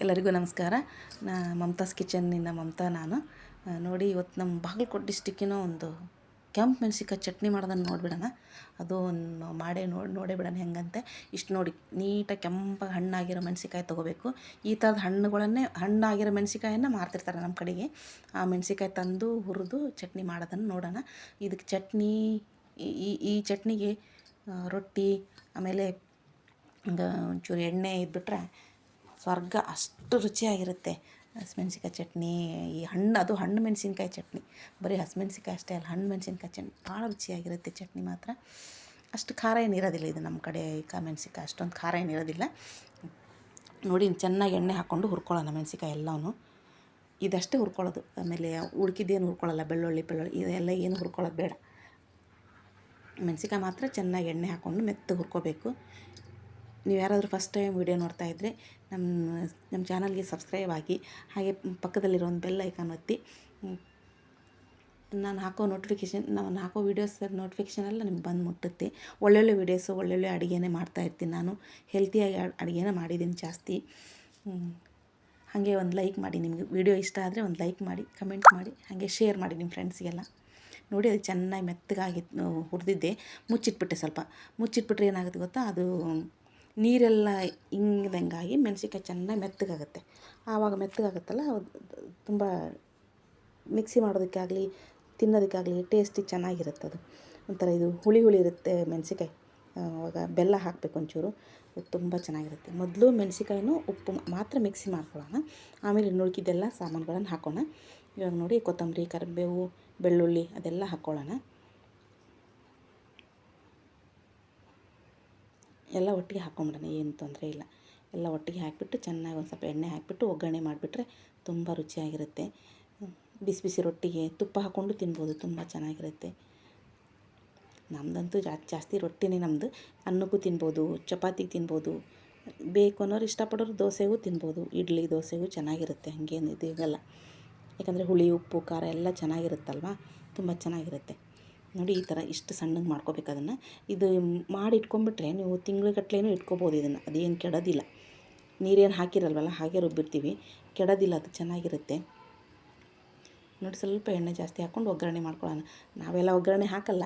ಎಲ್ಲರಿಗೂ ನಮಸ್ಕಾರ. ನಾ ಮಮತಾಸ್ ಕಿಚನ್ನಿನ ಮಮತಾ ನಾನು. ನೋಡಿ ಇವತ್ತು ನಮ್ಮ ಬಾಗಲಕೋಟೆ ಡಿಸ್ಟಿಕ್ಕಿನ ಒಂದು ಕೆಂಪು ಮೆಣಸಿಕಾಯಿ ಚಟ್ನಿ ಮಾಡೋದನ್ನು ನೋಡಿಬಿಡೋಣ. ಅದು ಒಂದು ಮಾಡೇ ನೋಡಿ, ನೋಡೇ ಬಿಡೋಣ ಹೆಂಗಂತೆ. ಇಷ್ಟು ನೋಡಿ ನೀಟಾಗಿ ಕೆಂಪಾಗಿ ಹಣ್ಣಾಗಿರೋ ಮೆಣಸಿಕಾಯಿ ತೊಗೋಬೇಕು. ಈ ಥರದ ಹಣ್ಣುಗಳನ್ನೇ, ಹಣ್ಣಾಗಿರೋ ಮೆಣಸಿಕಾಯನ್ನು ಮಾರ್ತಿರ್ತಾರೆ ನಮ್ಮ ಕಡೆಗೆ. ಆ ಮೆಣಸಿಕಾಯಿ ತಂದು ಹುರಿದು ಚಟ್ನಿ ಮಾಡೋದನ್ನು ನೋಡೋಣ. ಇದಕ್ಕೆ ಚಟ್ನಿ, ಈ- ಈ ಚಟ್ನಿಗೆ ರೊಟ್ಟಿ, ಆಮೇಲೆ ಒಂಚೂರು ಎಣ್ಣೆ ಇದ್ಬಿಟ್ರೆ ಸ್ವರ್ಗ ಅಷ್ಟು ರುಚಿಯಾಗಿರುತ್ತೆ. ಹಸಿಮೆಣ್ಸಿನ್ಕಾಯಿ ಚಟ್ನಿ, ಈ ಹಣ್ಣು, ಅದು ಹಣ್ಣು ಮೆಣಸಿನ್ಕಾಯಿ ಚಟ್ನಿ. ಬರೀ ಹಸಿಮೆಣ್ಸಿನ್ಕಾಯಿ ಅಷ್ಟೇ ಅಲ್ಲ ಹಣ್ಣು ಮೆಣಸಿನ್ಕಾಯಿ ಚಟ್ನಿ ಭಾಳ ರುಚಿಯಾಗಿರುತ್ತೆ ಚಟ್ನಿ ಮಾತ್ರ. ಅಷ್ಟು ಖಾರ ಏನಿರೋದಿಲ್ಲ ಇದು ನಮ್ಮ ಕಡೆ ಕಾ ಮೆಣಸಿನ್ಕಾಯಿ, ಅಷ್ಟೊಂದು ಖಾರ ಏನಿರೋದಿಲ್ಲ ನೋಡಿ ಚೆನ್ನಾಗಿ ಎಣ್ಣೆ ಹಾಕ್ಕೊಂಡು ಹುರ್ಕೊಳ್ಳೋಣ ಮೆಣಸಿನ್ಕಾಯಿ ಎಲ್ಲವೂ ಇದಷ್ಟೇ ಹುರ್ಕೊಳ್ಳೋದು. ಆಮೇಲೆ ಉಳ್ಕಿದ್ದೇನು ಹುರ್ಕೊಳ್ಳಲ್ಲ, ಬೆಳ್ಳುಳ್ಳಿ ಬೆಳ್ಳುಳ್ಳಿ, ಇದೆಲ್ಲ ಏನು ಹುರ್ಕೊಳ್ಳೋದು ಬೇಡ. ಮೆಣಸಿನ್ಕಾಯಿ ಮಾತ್ರ ಚೆನ್ನಾಗಿ ಎಣ್ಣೆ ಹಾಕ್ಕೊಂಡು ಮೆತ್ತಗೆ ಹುರ್ಕೋಬೇಕು. ನೀವು ಯಾರಾದರೂ ಫಸ್ಟ್ ಟೈಮ್ ವಿಡಿಯೋ ನೋಡ್ತಾ ಇದ್ದರೆ ನಮ್ಮ ನಮ್ಮ ಚಾನಲ್ಗೆ ಸಬ್ಸ್ಕ್ರೈಬ್ ಆಗಿ, ಹಾಗೆ ಪಕ್ಕದಲ್ಲಿರೋ ಒಂದು ಬೆಲ್ ಐಕಾನ್ ಒತ್ತಿ ನಾನು ಹಾಕೋ ನೋಟಿಫಿಕೇಷನ್ ನಾನು ಹಾಕೋ ವೀಡಿಯೋಸ್ ನೋಟಿಫಿಕೇಶನ್ ಎಲ್ಲ ನಿಮ್ಗೆ ಬಂದು ಮುಟ್ಟುತ್ತೆ. ಒಳ್ಳೊಳ್ಳೆ ವೀಡಿಯೋಸು ಒಳ್ಳೊಳ್ಳೆ ಅಡುಗೆನೇ ಮಾಡ್ತಾ ಇರ್ತೀನಿ ನಾನು. ಹೆಲ್ತಿಯಾಗಿ ಅಡುಗೆನೇ ಮಾಡಿದ್ದೀನಿ ಜಾಸ್ತಿ. ಹಾಗೆ ಒಂದು ಲೈಕ್ ಮಾಡಿ, ನಿಮಗೆ ವಿಡಿಯೋ ಇಷ್ಟ ಆದರೆ ಒಂದು ಲೈಕ್ ಮಾಡಿ ಕಮೆಂಟ್ ಮಾಡಿ, ಹಾಗೆ ಶೇರ್ ಮಾಡಿ ನಿಮ್ಮ ಫ್ರೆಂಡ್ಸಿಗೆಲ್ಲ ನೋಡಿ, ಅದು ಚೆನ್ನಾಗಿ ಮೆತ್ತಗಾಗಿ ಹುರಿದಿದ್ದೆ. ಮುಚ್ಚಿಟ್ಬಿಟ್ಟೆ ಸ್ವಲ್ಪ. ಮುಚ್ಚಿಟ್ಬಿಟ್ರೆ ಏನಾಗುತ್ತೆ ಗೊತ್ತಾ? ಅದು ನೀರೆಲ್ಲ ಇಂಗ್ದಂಗಾಗಿ ಮೆಣಸಿನ್ಕಾಯಿ ಚೆನ್ನಾಗಿ ಮೆತ್ತಗಾಗುತ್ತೆ. ಆವಾಗ ಮೆತ್ತಗಾಗುತ್ತಲ್ಲ ತುಂಬ ಮಿಕ್ಸಿ ಮಾಡೋದಕ್ಕಾಗಲಿ, ತಿನ್ನೋದಕ್ಕಾಗಲಿ ಟೇಸ್ಟಿ ಚೆನ್ನಾಗಿರುತ್ತೆ ಅದು. ಒಂಥರ ಇದು ಹುಳಿ ಹುಳಿ ಇರುತ್ತೆ ಮೆಣಸಿನ್ಕಾಯಿ. ಆವಾಗ ಬೆಲ್ಲ ಹಾಕಬೇಕು ಒಂಚೂರು ತುಂಬ ಚೆನ್ನಾಗಿರುತ್ತೆ. ಮೊದಲು ಮೆಣಸಿನ್ಕಾಯಿನೂ ಉಪ್ಪು ಮಾತ್ರ ಮಿಕ್ಸಿ ಮಾಡ್ಕೊಳ್ಳೋಣ. ಆಮೇಲೆ ಇನ್ನು ಸಾಮಾನುಗಳನ್ನು ಹಾಕೋಣ. ಇವಾಗ ನೋಡಿ ಕೊತ್ತಂಬರಿ, ಕರಿಬೇವು, ಬೆಳ್ಳುಳ್ಳಿ ಅದೆಲ್ಲ ಹಾಕ್ಕೊಳ್ಳೋಣ. ಎಲ್ಲ ಒಟ್ಟಿಗೆ ಹಾಕ್ಕೊಂಬಿಡೋಣ ಏನು ತೊಂದರೆ ಇಲ್ಲ. ಎಲ್ಲ ಒಟ್ಟಿಗೆ ಹಾಕಿಬಿಟ್ಟು ಚೆನ್ನಾಗಿ ಒಂದು ಸ್ವಲ್ಪ ಎಣ್ಣೆ ಹಾಕಿಬಿಟ್ಟು ಒಗ್ಗರಣೆ ಮಾಡಿಬಿಟ್ರೆ ತುಂಬ ರುಚಿಯಾಗಿರುತ್ತೆ. ಬಿಸಿ ಬಿಸಿ ರೊಟ್ಟಿಗೆ ತುಪ್ಪ ಹಾಕ್ಕೊಂಡು ತಿನ್ಬೋದು, ತುಂಬ ಚೆನ್ನಾಗಿರುತ್ತೆ. ನಮ್ಮದಂತೂ ಜಾಸ್ತಿ ರೊಟ್ಟಿನೇ ನಮ್ಮದು ಅನ್ನಕ್ಕೂ ತಿನ್ಬೋದು, ಚಪಾತಿಗೆ ತಿನ್ಬೋದು, ಬೇಕು ಅನ್ನೋರು ಇಷ್ಟಪಡೋರು ದೋಸೆಗೂ ತಿನ್ಬೋದು, ಇಡ್ಲಿ ದೋಸೆಗೂ ಚೆನ್ನಾಗಿರುತ್ತೆ ಹಾಗೇನು ಇದು ಇರಲ್ಲ. ಯಾಕಂದರೆ ಹುಳಿ, ಉಪ್ಪು, ಖಾರ ಎಲ್ಲ ಚೆನ್ನಾಗಿರುತ್ತಲ್ವ? ತುಂಬ ಚೆನ್ನಾಗಿರುತ್ತೆ. ನೋಡಿ ಈ ಥರ ಇಷ್ಟು ಸಣ್ಣಗೆ ಮಾಡ್ಕೋಬೇಕು ಅದನ್ನು. ಇದು ಮಾಡಿ ಇಟ್ಕೊಂಡ್ಬಿಟ್ರೆ ನೀವು ತಿಂಗ್ಳುಗಟ್ಲೆನೂ ಇಟ್ಕೋಬೋದು ಇದನ್ನು. ಅದೇನು ಕೆಡೋದಿಲ್ಲ. ನೀರೇನು ಹಾಕಿರಲ್ವಲ್ಲ, ಹಾಗೆ ರುಬ್ಬಿರ್ತೀವಿ ಕೆಡೋದಿಲ್ಲ, ಅದು ಚೆನ್ನಾಗಿರುತ್ತೆ. ನೋಡಿ ಸ್ವಲ್ಪ ಎಣ್ಣೆ ಜಾಸ್ತಿ ಹಾಕ್ಕೊಂಡು ಒಗ್ಗರಣೆ ಮಾಡ್ಕೊಳ್ಳೋಣ. ನಾವೆಲ್ಲ ಒಗ್ಗರಣೆ ಹಾಕಲ್ಲ.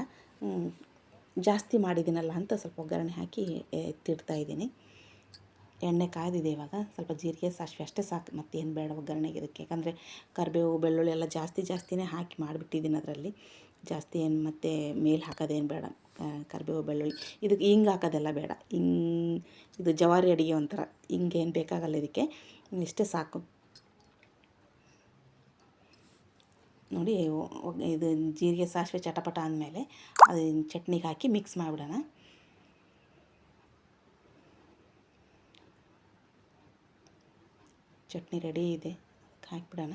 ಜಾಸ್ತಿ ಮಾಡಿದ್ದೀನಲ್ಲ ಅಂತ ಸ್ವಲ್ಪ ಒಗ್ಗರಣೆ ಹಾಕಿ ಎತ್ತಿಡ್ತಾ ಇದ್ದೀನಿ. ಎಣ್ಣೆ ಕಾಯ್ದಿದೆ ಇವಾಗ. ಸ್ವಲ್ಪ ಜೀರಿಗೆ ಸಾಸಿವೆ ಅಷ್ಟೇ ಸಾಕು. ಮತ್ತೇನು ಬೇಡ ಒಗ್ಗರಣೆಗೆ ಇದಕ್ಕೆ. ಯಾಕಂದರೆ ಕರಿಬೇವು, ಬೆಳ್ಳುಳ್ಳಿ ಎಲ್ಲ ಜಾಸ್ತಿ ಜಾಸ್ತಿನೇ ಹಾಕಿ ಮಾಡಿಬಿಟ್ಟಿದ್ದೀನಿ ಅದರಲ್ಲಿ. ಜಾಸ್ತಿ ಏನು ಮತ್ತೆ ಮೇಲೆ ಹಾಕೋದೇನು ಬೇಡ. ಕರಿಬೇವು ಬೆಳ್ಳುಳ್ಳಿ. ಇದಕ್ಕೆ ಹಿಂಗೆ ಹಾಕೋದೆಲ್ಲ ಬೇಡ. ಹಿಂಗೆ, ಇದು ಜವಾರಿ ಅಡುಗೆ ಒಂಥರ. ಹಿಂಗೆ ಏನು ಬೇಕಾಗಲ್ಲ ಇದಕ್ಕೆ. ಇಷ್ಟೇ ಸಾಕು. ನೋಡಿ ಇದು ಜೀರಿಗೆ ಸಾಸಿವೆ ಚಟಪಟ ಅಂದಮೇಲೆ ಅದು ಚಟ್ನಿಗೆ ಹಾಕಿ ಮಿಕ್ಸ್ ಮಾಡಿಬಿಡೋಣ. ಚಟ್ನಿ ರೆಡಿ ಇದೆ. ಹಾಕಿಬಿಡೋಣ.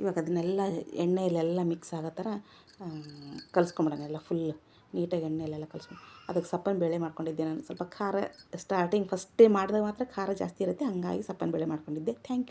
ಇವಾಗ ಅದನ್ನೆಲ್ಲ ಎಣ್ಣೆಯಲ್ಲೆಲ್ಲ ಮಿಕ್ಸ್ ಆಗೋ ಥರ ಕಲಿಸ್ಕೊಂಬಿಡೋಣ ಎಲ್ಲ ಫುಲ್ ನೀಟಾಗಿ ಎಣ್ಣೆಯಲ್ಲೆಲ್ಲ ಕಲಿಸ್ಕೊಂಡು. ಅದಕ್ಕೆ ಸಪ್ಪನ ಬೇಳೆ ಮಾಡ್ಕೊಂಡಿದ್ದೆ ನಾನು. ಸ್ವಲ್ಪ ಖಾರ ಸ್ಟಾರ್ಟಿಂಗ್ ಫಸ್ಟೇ ಮಾಡಿದಾಗ ಮಾತ್ರ ಖಾರ ಜಾಸ್ತಿ ಇರುತ್ತೆ. ಹಂಗಾಗಿ ಸಪ್ಪನ ಬೇಳೆ ಮಾಡ್ಕೊಂಡಿದ್ದೆ. Thank you